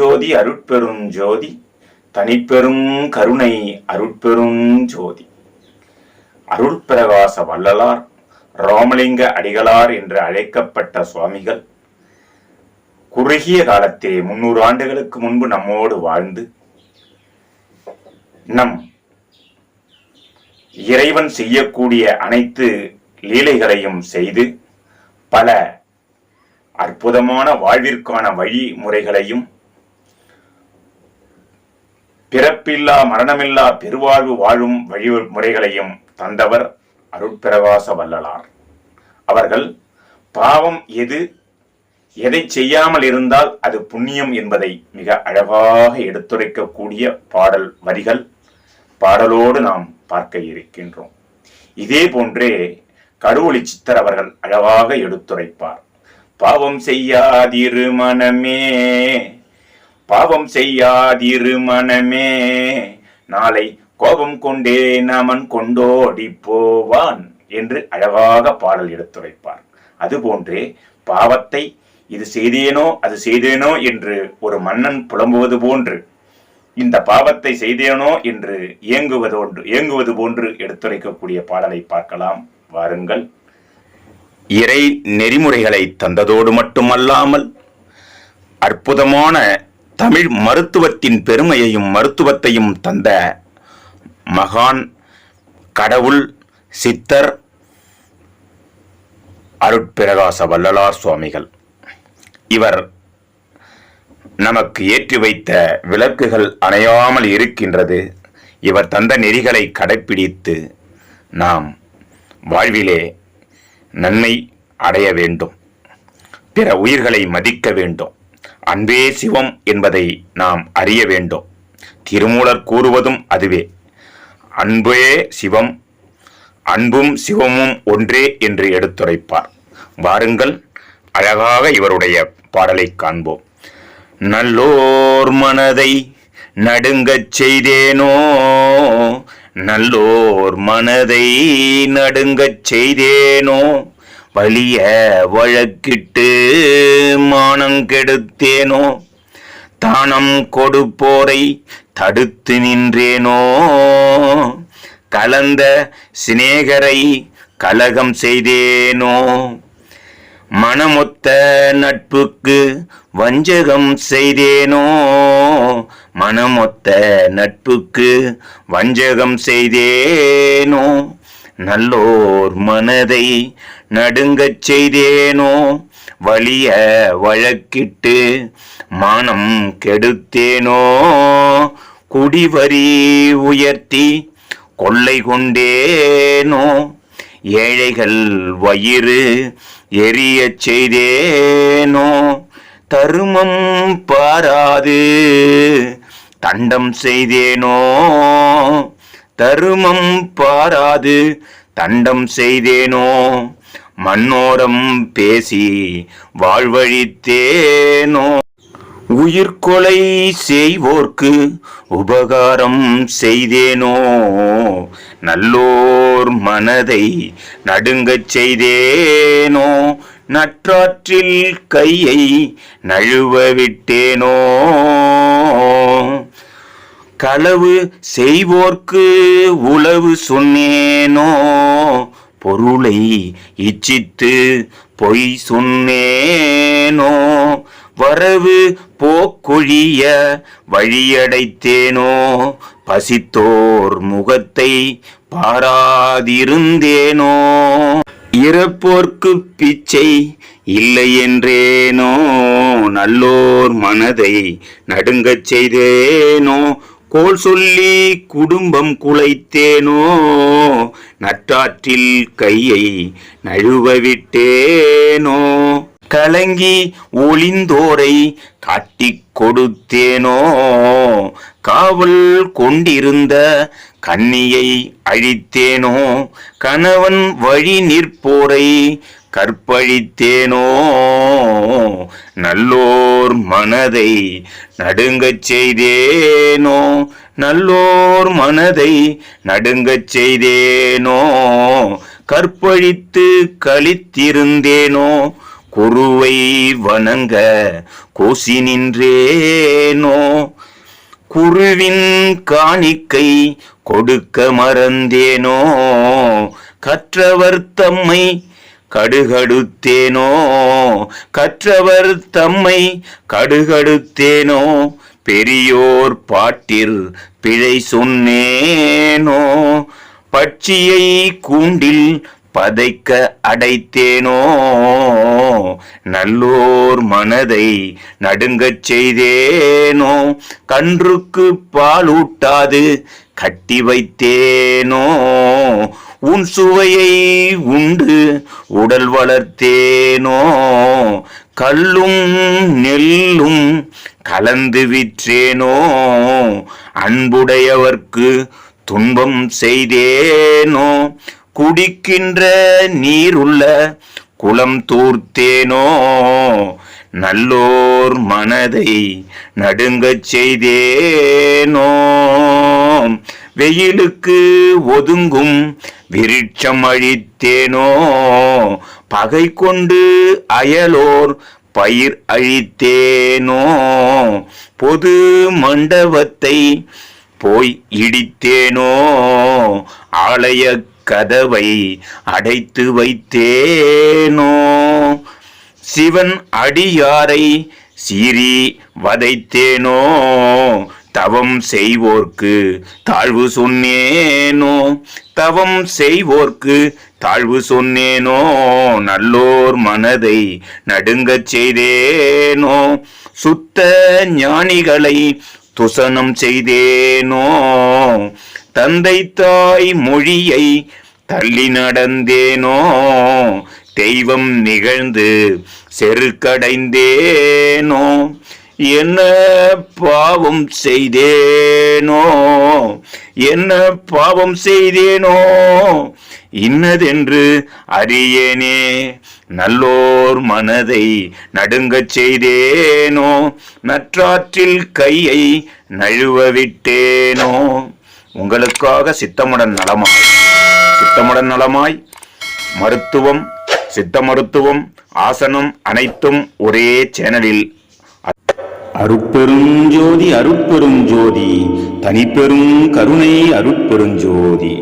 அருட்பெருஞ்சோதி அருட்பெருஞ்சோதி தனிப்பெரும் கருணை அருட்பெருஞ்சோதி அருட்பிரகாச வள்ளலார் ராமலிங்க அடிகளார் என்று அழைக்கப்பட்ட சுவாமிகள் குறுகிய காலத்தே முன்னூறு ஆண்டுகளுக்கு முன்பு நம்மோடு வாழ்ந்து நம் இறைவன் செய்யக்கூடிய அனைத்து லீலைகளையும் செய்து பல அற்புதமான வாழ்விற்கான வழிமுறைகளையும் பிறப்பில்லா மரணமில்லா பெருவாழ்வு வாழும் வழி முறைகளையும் தந்தவர் அருட்பிரகாச வல்லலார் அவர்கள் பாவம் எது? எதை செய்யாமல் இருந்தால் அது புண்ணியம் என்பதை மிக அழகாக எடுத்துரைக்கக்கூடிய பாடல் வரிகள் பாடலோடு நாம் பார்க்க இருக்கின்றோம். இதே போன்றே கடவுளி சித்தர் அவர்கள் அழகாக எடுத்துரைப்பார். பாவம் செய்யாதிரு மனமே பாவம் செய்யாதிரு மனமே. நாளை கோபம் கொண்டே நமன் கொண்டோடி போவான் என்று அழகாக பாடல் எடுத்துரைப்பார். அதுபோன்றே பாவத்தை இது செய்தேனோ அது செய்தேனோ என்று ஒரு மன்னன் புலம்புவது போன்று இந்த பாவத்தை செய்தேனோ என்று இயங்குவதோன்று இயங்குவது போன்று எடுத்துரைக்கக்கூடிய பாடலை பார்க்கலாம். வாருங்கள். இறை நெறிமுறைகளை தந்ததோடு மட்டுமல்லாமல் அற்புதமான தமிழ் மருத்துவத்தின் பெருமையையும் மருத்துவத்தையும் தந்த மகான் கடவுள் சித்தர் அருட்பிரகாச வள்ளலார் சுவாமிகள். இவர் நமக்கு ஏற்றி வைத்த விளக்குகள் அணையாமல் இருக்கின்றது. இவர் தந்த நெறிகளை கடைப்பிடித்து நாம் வாழ்விலே நன்மை அடைய வேண்டும். பிற உயிர்களை மதிக்க வேண்டும். அன்பே சிவம் என்பதை நாம் அறிய வேண்டும். திருமூலர் கூறுவதும் அதுவே. அன்பே சிவம் அன்பும் சிவமும் ஒன்றே என்று எடுத்துரைப்பார். வாருங்கள் அழகாக இவருடைய பாடலை காண்போம். நல்லோர் மனதை நடுங்கச் செய்தேனோ? நல்லோர் மனதை நடுங்கச் செய்தேனோ? பழிய வழக்கிட்டு மானங்கெடுத்தேனோ தானம் கொடுப்போரை தடுத்து நின்றேனோ? கலந்த சிநேகரை கலகம் செய்தேனோ? மனமொத்த நட்புக்கு வஞ்சகம் செய்தேனோ? மனமொத்த நட்புக்கு வஞ்சகம் செய்தேனோ? நல்லோர் மனதை நடுங்கச் செய்தேனோ? வலிய வழக்கிட்டு மானம் கெடுத்தேனோ? குடிவரி உயர்த்தி கொள்ளை கொண்டேனோ? ஏழைகள் வயிறு எரியச் செய்தேனோ? தருமம் பாராது தண்டம் செய்தேனோ? தருமம் பாராது தண்டம் செய்தேனோ? மன்னோரம் பேசி வாழ்வழித்தேனோ? உயிர்கொலை செய்வோர்க்கு உபகாரம் செய்தேனோ? நல்லோர் மனதை நடுங்கச் செய்தேனோ? நற்றாற்றில் கையை நழுவ விட்டேனோ? களவு செய்வோர்க்கு உளவு சொன்னேனோ? பொருளை இச்சித்து பொய் சொன்னேனோ? வரவு போக்கொழிய வழியடைத்தேனோ? பசித்தோர் முகத்தை பாராதிருந்தேனோ? இறப்போர்க்கு பிச்சை இல்லை என்றேனோ நல்லோர் மனதை நடுங்கச் செய்தேனோ? கோல் சொல்லி குடும்பம் குலைத்தேனோ? நற்றாற்றில் கையை நழுவ விட்டேனோ? கலங்கி ஒளிந்தோரை காட்டிக் கொடுத்தேனோ? காவல் கொண்டிருந்த கன்னியை அழித்தேனோ? கணவன் வழி நிற்போரை கற்பழித்தேனோ நல்லோர் மனதை நடுங்கச் செய்தேனோ நல்லோர் மனதை நடுங்கச் செய்தேனோ கற்பழித்து கழித்திருந்தேனோ குருவை வணங்க கோசி நின்றேனோ குருவின் காணிக்கை கொடுக்க மறந்தேனோ கற்றவர் தம்மை கடுகடுத்தேனோ? கற்றவர் தம்மை கடுகடுத்தேனோ? பெரியோர் பாட்டில் பிழை சொன்னேனோ? பட்சியை கூண்டில் பதைக்க அடைத்தேனோ? நல்லோர் மனதை நடுங்கச் செய்தேனோ? கன்றுக்கு பாலூட்டாது கட்டி வைத்தேனோ? உன் சுவையை உண்டு உடல் வளர்த்தேனோ? கல்லும் நெல்லும் கலந்து விற்றேனோ? அன்புடையவர்க்கு துன்பம் செய்தேனோ? குடிக்கின்ற நீருள்ள குளம் தூர்த்தேனோ? நல்லோர் மனதை நடுங்கச் செய்தேனோ? வெயிலுக்கு ஒதுங்கும் விருட்சம் அழித்தேனோ பகை கொண்டு அயலோர் பயிர் அழித்தேனோ? பொது மண்டபத்தை போய் இடித்தேனோ? ஆலய கதவை அடைத்து வைத்தேனோ? சிவன் அடியாரை சீறி வதைத்தேனோ? தவம் செய்வோர்க்கு தாழ்வு சொன்னேனோ? தவம் செய்வோர்க்கு தாழ்வு சொன்னேனோ? நல்லோர் மனதை நடுங்கச் செய்தேனோ? சுத்த ஞானிகளை துசனம் செய்தேனோ? தந்தை தாய் மொழியை தள்ளி நடந்தேனோ? தெய்வம் நிகழ்ந்து செருக்கடைந்தேனோ? என்ன பாவம் செய்தேனோ? என்ன பாவம் செய்தேனோ? இன்னதென்று அறியேனே. நல்லோர் மனதை நடுங்கச் செய்தேனோ? நற்றாற்றில் கையை நழுவ விட்டேனோ உங்களுக்காக சித்தமுடன் நலமாய். சித்தமுடன் நலமாய். மருத்துவம் சித்த மருத்துவம் ஆசனம் அனைத்தும் ஒரே சேனலில் அருட்பெருஞ்சோதி அருட்பெருஞ்சோதி தனிப்பெரும் கருணை அருட்பெருஞ்சோதி.